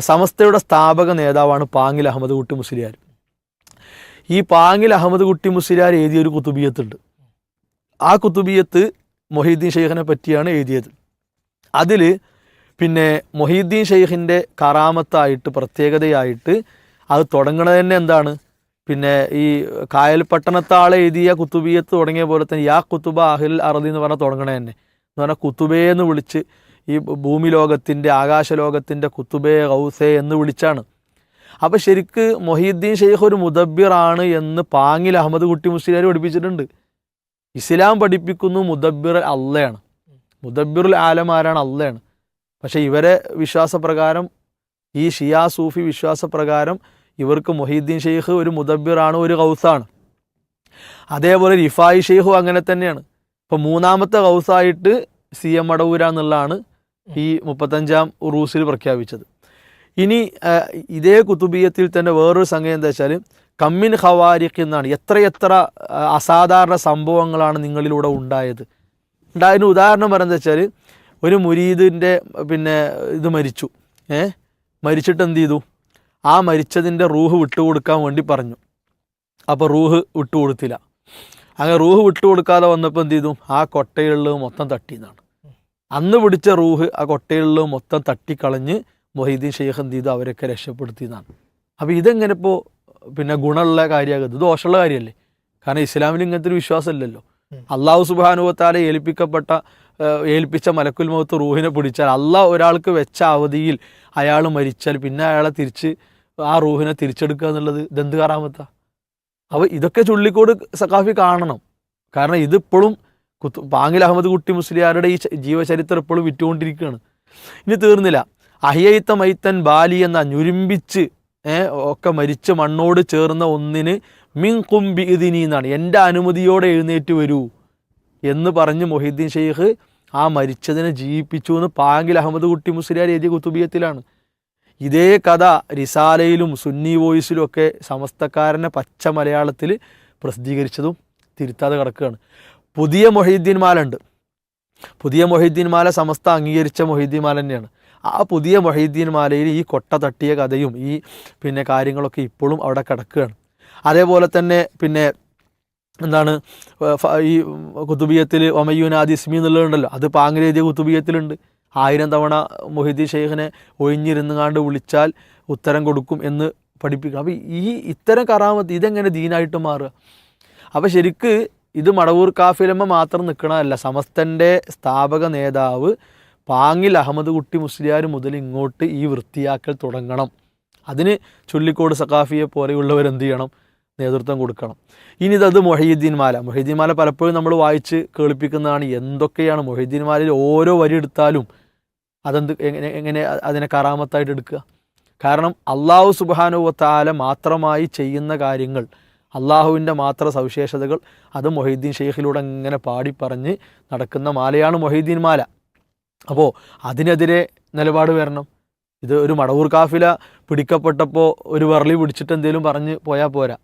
സമസ്തയുടെ സ്ഥാപക നേതാവാണ് പാങ്ങിൽ അഹമ്മദ് കുട്ടി മുസ്ലിയാർ. ഈ പാങ്ങിൽ അഹമ്മദ് കുട്ടി മുസ്ലിയാർ എഴുതിയ ഒരു കുത്തുബിയത്തുണ്ട്. ആ കുത്തുബിയത്ത് മൊഹീദ്ദീൻ ഷെയ്ഖിനെ പറ്റിയാണ് എഴുതിയത്. അതിൽ പിന്നെ മൊഹീദ്ദീൻ ഷെയ്ഖിന്റെ കറാമത്തായിട്ട് പ്രത്യേകതയായിട്ട് അത് തുടങ്ങണത് തന്നെ എന്താണ്? പിന്നെ ഈ കായൽ പട്ടണത്താളെ എഴുതിയ കുത്തുബിയത്ത് തുടങ്ങിയ പോലെ തന്നെ യാ കുത്തുബ അഹിൽ അറദി എന്ന് പറഞ്ഞാൽ തുടങ്ങണേ തന്നെ. എന്ന് പറഞ്ഞാൽ കുത്തുബേ എന്ന് വിളിച്ച് ഈ ഭൂമി ലോകത്തിന്റെ ആകാശ ലോകത്തിന്റെ കുത്തുബേ ഗൗസേ എന്ന് വിളിച്ചാണ്. അപ്പോൾ ശരിക്ക് മൊഹീദ്ദീൻ ഷെയ്ഖ് ഒരു മുദബ്ബിറാണ് എന്ന് പാങ്ങിൽ അഹമ്മദ് കുട്ടി മുസ്ലിയാർ പഠിപ്പിച്ചിട്ടുണ്ട്. ഇസ്ലാം പഠിപ്പിക്കുന്നു മുദബ്ബിർ അള്ളയാണ്. മുദബ്ബിറുൽ ആലമാരാണ് അള്ളയാണ്. പക്ഷേ ഇവരെ വിശ്വാസപ്രകാരം ഈ ഷിയാ സൂഫി വിശ്വാസപ്രകാരം ഇവർക്ക് മൊഹീദ്ദീൻ ഷെയ്ഖ് ഒരു മുദബ്ബിറാണ് ഒരു ഗൗസാണ്. അതേപോലെ റിഫായി ഷെയ്ഖും അങ്ങനെ തന്നെയാണ്. ഇപ്പം മൂന്നാമത്തെ ഗൗസായിട്ട് സി എം മടവൂര എന്നുള്ളതാണ് ഈ മുപ്പത്തഞ്ചാം ഉറൂസിൽ പ്രഖ്യാപിച്ചത്. ഇനി ഇതേ കുത്തുബീയത്തിൽ തന്നെ വേറൊരു സംഗതി എന്താ വെച്ചാൽ കമ്മിൻ ഹവാരിക്ക് എന്നാണ് എത്രയെത്ര അസാധാരണ സംഭവങ്ങളാണ് നിങ്ങളിലൂടെ ഉണ്ടായത്. ഉണ്ടായതിന് ഉദാഹരണം പറയുന്നത് വെച്ചാൽ ഒരു മുരീദിന്റെ പിന്നെ ഇത് മരിച്ചു. ഏ? മരിച്ചിട്ട് എന്ത് ചെയ്തു? ആ മരിച്ചതിന്റെ റൂഹ് വിട്ടുകൊടുക്കാൻ വേണ്ടി പറഞ്ഞു. അപ്പോൾ റൂഹ് വിട്ടുകൊടുത്തില്ല. അങ്ങനെ റൂഹ് വിട്ടുകൊടുക്കാതെ വന്നപ്പോൾ എന്ത് ചെയ്തു? ആ കൊട്ടയുള്ളത് മൊത്തം തട്ടിയെന്നാണ് അന്ന് പിടിച്ച റൂഹ് ആ കൊട്ടയിലുള്ള മൊത്തം തട്ടിക്കളഞ്ഞ് മൊഹീദ്ദീൻ ഷെയ്ഖ് എന്ത് ചെയ്തു? അവരൊക്കെ രക്ഷപ്പെടുത്തി എന്നാണ് അപ്പോൾ ഇതെങ്ങനെ ഇപ്പോൾ പിന്നെ ഗുണമുള്ള കാര്യമാകുന്നത് ദോഷമുള്ള കാര്യമല്ലേ? കാരണം ഇസ്ലാമിൽ ഇങ്ങനത്തെ ഒരു വിശ്വാസമില്ലല്ലോ. അള്ളാഹു സുബാനുവത്താലെ ഏൽപ്പിക്കപ്പെട്ട ഏൽപ്പിച്ച മലക്കുൽ മുഖത്ത് റൂഹിനെ പിടിച്ചാൽ അള്ളാഹ് ഒരാൾക്ക് വെച്ച അവധിയിൽ അയാൾ മരിച്ചാൽ പിന്നെ അയാളെ തിരിച്ച് ആ റൂഹിനെ തിരിച്ചെടുക്കുക എന്നുള്ളത് ഇതെന്ത് കാറാമത്ത അപ്പോൾ ഇതൊക്കെ ചുള്ളിക്കോട് സഖാഫി കാണണം. കാരണം ഇതിപ്പോഴും കുത്തു പാങ്ങിൽ അഹമ്മദ് കുട്ടി മുസ്ലിയാരുടെ ഈ ജീവചരിത്രം ഇപ്പോഴും വിറ്റുകൊണ്ടിരിക്കുകയാണ്. ഇനി തീർന്നില്ല. അഹിയൈത്ത മൈത്തൻ ബാലി എന്ന ഞുരുമ്പിച്ച് ഒക്കെ മരിച്ച് മണ്ണോട് ചേർന്ന ഒന്നിന് മിൻ കുംബി ഇതിനി എന്നാണ്. എന്റെ അനുമതിയോടെ എഴുന്നേറ്റ് വരൂ എന്ന് പറഞ്ഞ് മൊഹീദ്ദീൻ ഷെയ്ഖ് ആ മരിച്ചതിനെ ജീവിപ്പിച്ചു എന്ന് പാങ്കിൽ അഹമ്മദ് കുട്ടി മുസ്ലിയാർ എഴുതിയ കുത്തുബിയത്തിലാണ്. ഇതേ കഥ റിസാലയിലും സുന്നി വോയിസിലും ഒക്കെ സമസ്തക്കാരനെ പച്ച മലയാളത്തിൽ പ്രസിദ്ധീകരിച്ചതും തിരുത്താതെ കിടക്കുകയാണ്. പുതിയ മൊഹീദ്ദീൻ മാലുണ്ട് പുതിയ മൊഹീദ്ദീൻ മാല സമസ്ത അംഗീകരിച്ച മൊഹീദ്ദീൻ മാല തന്നെയാണ്. ആ പുതിയ മൊഹീദ്ദീൻ മാലയിൽ ഈ കൊട്ട തട്ടിയ കഥയും ഈ പിന്നെ കാര്യങ്ങളൊക്കെ ഇപ്പോഴും അവിടെ കിടക്കുകയാണ്. അതേപോലെ തന്നെ പിന്നെ എന്താണ് ഈ കുത്തുബിയത്തിൽ ഒമയ്യൂനാദി ഇസ്മി എന്നുള്ളതുണ്ടല്ലോ. അത് പാങ്ങിലെഴുതിയ കുത്തുബിയത്തിലുണ്ട് ആയിരം തവണ മൊഹിദ്ദീൻ ഷെയ്ഖിനെ ഒഴിഞ്ഞിരുന്നുകാണ്ട് വിളിച്ചാൽ ഉത്തരം കൊടുക്കും എന്ന് പഠിപ്പിക്കണം. അപ്പോൾ ഈ ഇത്തരം കറാമത്ത് ഇതെങ്ങനെ ദീനായിട്ട് മാറുക? അപ്പോൾ ശരിക്ക് ഇത് മടവൂർ കാഫിലമ്മ മാത്രം നിൽക്കണമല്ല സമസ്തന്റെ സ്ഥാപക നേതാവ് പാങ്ങിൽ അഹമ്മദ് കുട്ടി മുസ്ലിയാർ മുതൽ ഇങ്ങോട്ട് ഈ വൃത്തിയാക്കൽ തുടങ്ങണം. അതിന് ചുള്ളിക്കോട് സഖാഫിയെ പോലെയുള്ളവർ എന്ത് ചെയ്യണം? നേതൃത്വം കൊടുക്കണം. ഇനി ഇതത് മൊഹീദ്ദീൻ മാല. മൊഹീദ്ദീൻ മാല പലപ്പോഴും നമ്മൾ വായിച്ച് കേൾപ്പിക്കുന്നതാണ് എന്തൊക്കെയാണ് മൊഹീദ്ദീൻ മാലയിൽ ഓരോ വരി എടുത്താലും അതെന്ത് എങ്ങനെ എങ്ങനെ അതിനെ കറാമത്തായിട്ട് എടുക്കുക? കാരണം അള്ളാഹു സുബാനുവത്താല മാത്രമായി ചെയ്യുന്ന കാര്യങ്ങൾ അള്ളാഹുവിന്റെ മാത്ര സവിശേഷതകൾ അത് മൊഹീദ്ദീൻ ഷെയ്ഖിലൂടെ അങ്ങനെ പാടി പറഞ്ഞ് നടക്കുന്ന മാലയാണ് മൊഹീദ്ദീൻ മാല. അപ്പോൾ അതിനെതിരെ നിലപാട് വരണം. ഇത് ഒരു മടവൂർ കാഫില പിടിക്കപ്പെട്ടപ്പോൾ ഒരു വറളി പിടിച്ചിട്ട് എന്തെങ്കിലും പറഞ്ഞ് പോയാൽ പോരാ.